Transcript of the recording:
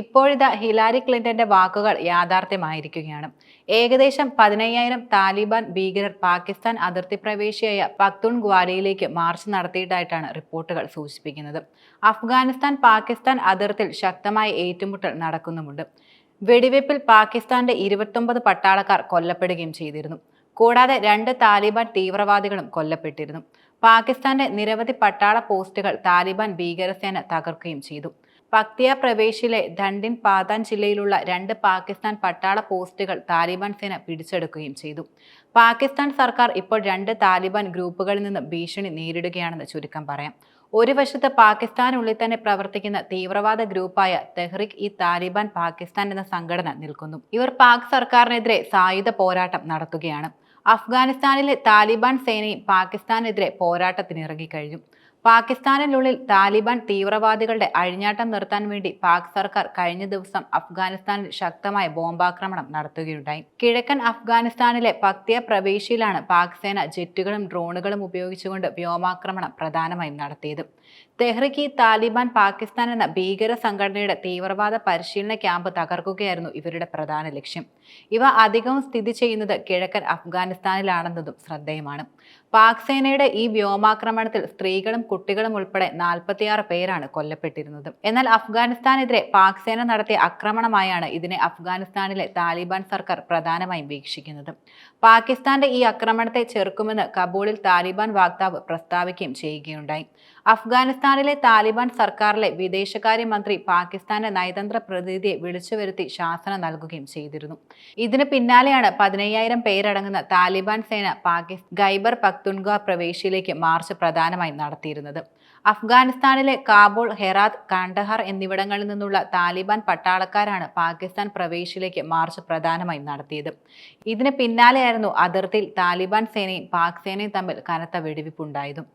ഇപ്പോഴിതാ ഹിലാരി ക്ലിന്റന്റെ വാക്കുകൾ യാഥാർത്ഥ്യമായിരിക്കുകയാണ്. ഏകദേശം പതിനയ്യായിരം താലിബാൻ ഭീകരർ പാകിസ്ഥാൻ അതിർത്തി പ്രവേശിയായ പക്തുൺ ഗ്വാരിയിലേക്ക് മാർച്ച് നടത്തിയിട്ടായിട്ടാണ് റിപ്പോർട്ടുകൾ സൂചിപ്പിക്കുന്നത്. അഫ്ഗാനിസ്ഥാൻ പാകിസ്ഥാൻ അതിർത്തിയിൽ ശക്തമായ ഏറ്റുമുട്ടൽ നടക്കുന്നുമുണ്ട്. വെടിവെപ്പിൽ പാകിസ്ഥാന്റെ ഇരുപത്തൊമ്പത് പട്ടാളക്കാർ കൊല്ലപ്പെടുകയും ചെയ്തിരുന്നു. കൂടാതെ രണ്ട് താലിബാൻ തീവ്രവാദികളും കൊല്ലപ്പെട്ടിരുന്നു. പാകിസ്ഥാന്റെ നിരവധി പട്ടാള പോസ്റ്റുകൾ താലിബാൻ ഭീകരസേന തകർക്കുകയും ചെയ്തു. പക്തിയ പ്രവേശിലെ ധണ്ടിൻ പാതാൻ ജില്ലയിലുള്ള രണ്ട് പാകിസ്ഥാൻ പട്ടാള പോസ്റ്റുകൾ താലിബാൻ സേന പിടിച്ചെടുക്കുകയും ചെയ്തു. പാകിസ്ഥാൻ സർക്കാർ ഇപ്പോൾ രണ്ട് താലിബാൻ ഗ്രൂപ്പുകളിൽ നിന്ന് ഭീഷണി നേരിടുകയാണെന്ന് ചുരുക്കം പറയാം. ഒരു വശത്ത് പാകിസ്ഥാനുള്ളിൽ തന്നെ പ്രവർത്തിക്കുന്ന തീവ്രവാദ ഗ്രൂപ്പായ തെഹ്റിക് ഇ താലിബാൻ പാകിസ്ഥാൻ എന്ന സംഘടന നിൽക്കുന്നു. ഇവർ പാക് സർക്കാരിനെതിരെ സായുധ പോരാട്ടം നടത്തുകയാണ്. അഫ്ഗാനിസ്ഥാനിലെ താലിബാൻ സേനയും പാകിസ്ഥാനെതിരെ പോരാട്ടത്തിനിറങ്ങിക്കഴിഞ്ഞു. പാകിസ്ഥാനിനുള്ളിൽ താലിബാൻ തീവ്രവാദികളുടെ അഴിഞ്ഞാട്ടം നിർത്താൻ വേണ്ടി പാക് സർക്കാർ കഴിഞ്ഞ ദിവസം അഫ്ഗാനിസ്ഥാനിൽ ശക്തമായ ബോംബാക്രമണം നടത്തുകയുണ്ടായി. കിഴക്കൻ അഫ്ഗാനിസ്ഥാനിലെ പക്തിയ പ്രവേശിയിലാണ് പാക് സേന ജെറ്റുകളും ഡ്രോണുകളും ഉപയോഗിച്ചുകൊണ്ട് വ്യോമാക്രമണം പ്രധാനമായും നടത്തിയത്. തെഹ്റിക്ക് താലിബാൻ പാകിസ്ഥാൻ എന്ന ഭീകര സംഘടനയുടെ തീവ്രവാദ പരിശീലന ക്യാമ്പ് തകർക്കുകയായിരുന്നു ഇവരുടെ പ്രധാന ലക്ഷ്യം. ഇവ അധികവും സ്ഥിതി ചെയ്യുന്നത് കിഴക്കൻ അഫ്ഗാനിസ്ഥാനിലാണെന്നതും ശ്രദ്ധേയമാണ്. പാക് സേനയുടെ ഈ വ്യോമാക്രമണത്തിൽ സ്ത്രീകളും കുട്ടികളും ഉൾപ്പെടെ നാൽപ്പത്തിയാറ് പേരാണ് കൊല്ലപ്പെട്ടിരുന്നത്. എന്നാൽ അഫ്ഗാനിസ്ഥാനെതിരെ പാക് സേന നടത്തിയ ആക്രമണമായാണ് ഇതിനെ അഫ്ഗാനിസ്ഥാനിലെ താലിബാൻ സർക്കാർ പ്രധാനമായും വീക്ഷിക്കുന്നത്. പാകിസ്ഥാന്റെ ഈ ആക്രമണത്തെ ചെറുക്കുമെന്ന് കബൂളിൽ താലിബാൻ വാക്താവ് പ്രസ്താവിക്കുകയും ചെയ്യുകയുണ്ടായി. അഫ്ഗാനിസ്ഥാനിലെ താലിബാൻ സർക്കാരിലെ വിദേശകാര്യമന്ത്രി പാകിസ്ഥാന്റെ നയതന്ത്ര പ്രതിനിധിയെ വിളിച്ചു വരുത്തി ശാസന നൽകുകയും ചെയ്തിരുന്നു. ഇതിന് പിന്നാലെയാണ് പതിനയ്യായിരം പേരടങ്ങുന്ന താലിബാൻ സേന പാകിസ് ഗൈബർ പക്തുൻഗ പ്രവേശിയിലേക്ക് മാർച്ച് പ്രധാനമായും നടത്തിയിരുന്നത്. അഫ്ഗാനിസ്ഥാനിലെ കാബൂൾ ഹെറാത്ത് കാണ്ടഹാർ എന്നിവിടങ്ങളിൽ നിന്നുള്ള താലിബാൻ പട്ടാളക്കാരാണ് പാകിസ്ഥാൻ പ്രവേശിയിലേക്ക് മാർച്ച് പ്രധാനമായും നടത്തിയത്. ഇതിന് പിന്നാലെയായിരുന്നു അതിർത്തിയിൽ താലിബാൻ സേനയും പാക് സേനയും തമ്മിൽ കനത്ത വെടിവെപ്പുണ്ടായതും.